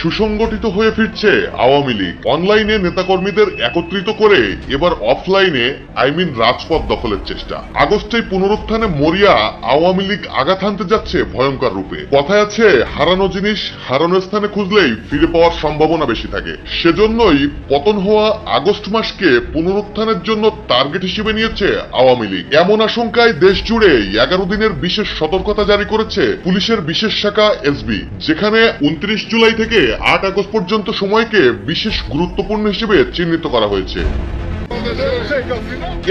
সুসংগঠিত হয়ে ফিরছে আওয়ামী লীগ। অনলাইনে নেতাকর্মীদের একত্রিত করে এবার অফলাইনে, আই মিন রাজপথ দখলের চেষ্টা। আগস্টে পুনরুত্থানে মরিয়া আওয়ামী লীগ আঘাত হানতে যাচ্ছে ভয়ঙ্কর রূপে। কথায় আছে, হারানো জিনিস হারানো স্থানে খুঁজলেই ফিরে পাওয়ার সম্ভাবনা বেশি থাকে। সেজন্যই পতন হওয়া আগস্ট মাসকে পুনরুত্থানের জন্য টার্গেট হিসেবে নিয়েছে আওয়ামী লীগ। এমন আশঙ্কায় দেশ জুড়ে এগারো দিনের বিশেষ সতর্কতা জারি করেছে পুলিশের বিশেষ শাখা এসবি, যেখানে উনত্রিশ জুলাই থেকে আট আগস্ট পর্যন্ত সময়কে বিশেষ গুরুত্বপূর্ণ হিসেবে চিহ্নিত করা হয়েছে।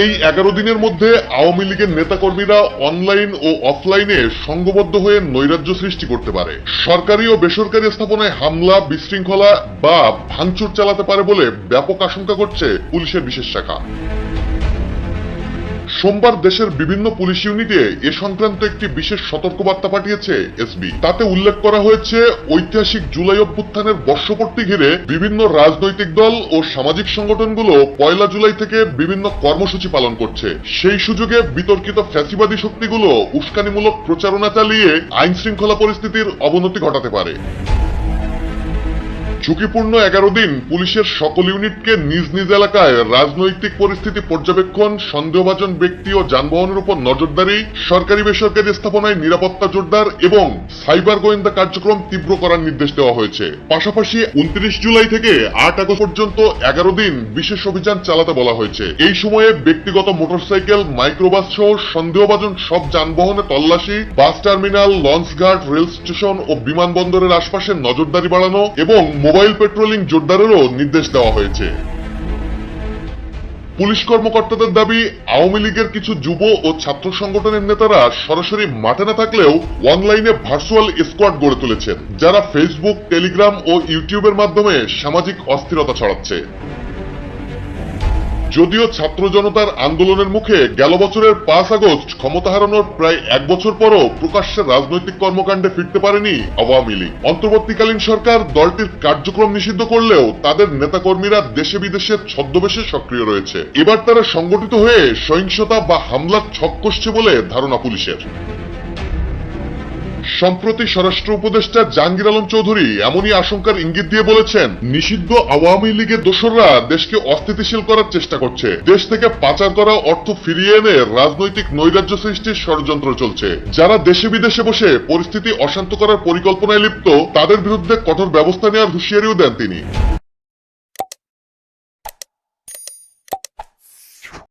এই এগারো দিনের মধ্যে আওয়ামী লীগের নেতাকর্মীরা অনলাইন ও অফলাইনে সংঘবদ্ধ হয়ে নৈরাজ্য সৃষ্টি করতে পারে। সরকারি ও বেসরকারি স্থাপনায় হামলা, বিশৃঙ্খলা বা ভাঙচুর চালাতে পারে বলে ব্যাপক আশঙ্কা করছে পুলিশের বিশেষ শাখা। সোমবার দেশের বিভিন্ন পুলিশ ইউনিটে এ সংক্রান্ত একটি বিশেষ সতর্কবার্তা পাঠিয়েছে এসবি। তাতে উল্লেখ করা হয়েছে, ঐতিহাসিক জুলাই অভ্যুত্থানের বর্ষপূর্তি ঘিরে বিভিন্ন রাজনৈতিক দল ও সামাজিক সংগঠনগুলো পয়লা জুলাই থেকে বিভিন্ন কর্মসূচি পালন করছে। সেই সুযোগে বিতর্কিত ফ্যাসিবাদী শক্তিগুলো উস্কানিমূলক প্রচারণা চালিয়ে আইন শৃঙ্খলা পরিস্থিতির অবনতি ঘটাতে পারে। ঝুঁকিপূর্ণ এগারো দিন পুলিশের সকল ইউনিটকে নিজ নিজ এলাকায় রাজনৈতিক পরিস্থিতি পর্যবেক্ষণ, সন্দেহভাজন ব্যক্তি ও যানবাহনের উপর নজরদারি, সরকারি বেসরকারি স্থাপনায় নিরাপত্তা জোরদার এবং সাইবার গোয়েন্দা কার্যক্রম তীব্র করার নির্দেশ দেওয়া হয়েছে। পাশাপাশি উনত্রিশ জুলাই থেকে আট আগস্ট পর্যন্ত এগারো দিন বিশেষ অভিযান চালাতে বলা হয়েছে। এই সময়ে ব্যক্তিগত মোটরসাইকেল, মাইক্রোবাস সহ সন্দেহভাজন সব যানবাহনে তল্লাশি, বাস টার্মিনাল লঞ্চ ঘাট রেল স্টেশন ও বিমানবন্দরের আশপাশে নজরদারি বাড়ানো এবং মোবাইল পেট্রোলিং জোরদারেরও নির্দেশ দেওয়া হয়েছে। পুলিশ কর্মকর্তাদের দাবি, আওয়ামী লীগের কিছু যুব ও ছাত্র সংগঠনের নেতারা সরাসরি মাঠে না থাকলেও অনলাইনে ভার্চুয়াল স্কোয়াড গড়ে তুলেছেন, যারা ফেসবুক টেলিগ্রাম ও ইউটিউবের মাধ্যমে সামাজিক অস্থিরতা ছড়াচ্ছে। যদিও ছাত্র জনতার আন্দোলনের মুখে গেল বছরের পাঁচ আগস্ট ক্ষমতা হারানোর প্রায় এক বছর পরও প্রকাশ্যে রাজনৈতিক কর্মকাণ্ডে ফিরতে পারেনি আওয়ামী লীগ। অন্তর্বর্তীকালীন সরকার দলটির কার্যক্রম নিষিদ্ধ করলেও তাদের নেতাকর্মীরা দেশে বিদেশে ছদ্মবেশে সক্রিয় রয়েছে। এবার তারা সংগঠিত হয়ে সহিংসতা বা হামলার ছক কষছে বলে ধারণা পুলিশের। সম্প্রতি স্বরাষ্ট্র উপদেষ্টা জাহাঙ্গীর আলম চৌধুরী এমনই আশঙ্কার ইঙ্গিত দিয়ে বলেছেন, নিষিদ্ধ আওয়ামী লীগের দোসররা দেশকে অস্থিতিশীল করার চেষ্টা করছে। দেশ থেকে পাচার করা অর্থ ফিরিয়ে এনে রাজনৈতিক নৈরাজ্য সৃষ্টির ষড়যন্ত্র চলছে। যারা দেশে বিদেশে বসে পরিস্থিতি অশান্ত করার পরিকল্পনায় লিপ্ত, তাদের বিরুদ্ধে কঠোর ব্যবস্থা নেওয়ার হুঁশিয়ারিও দেন তিনি।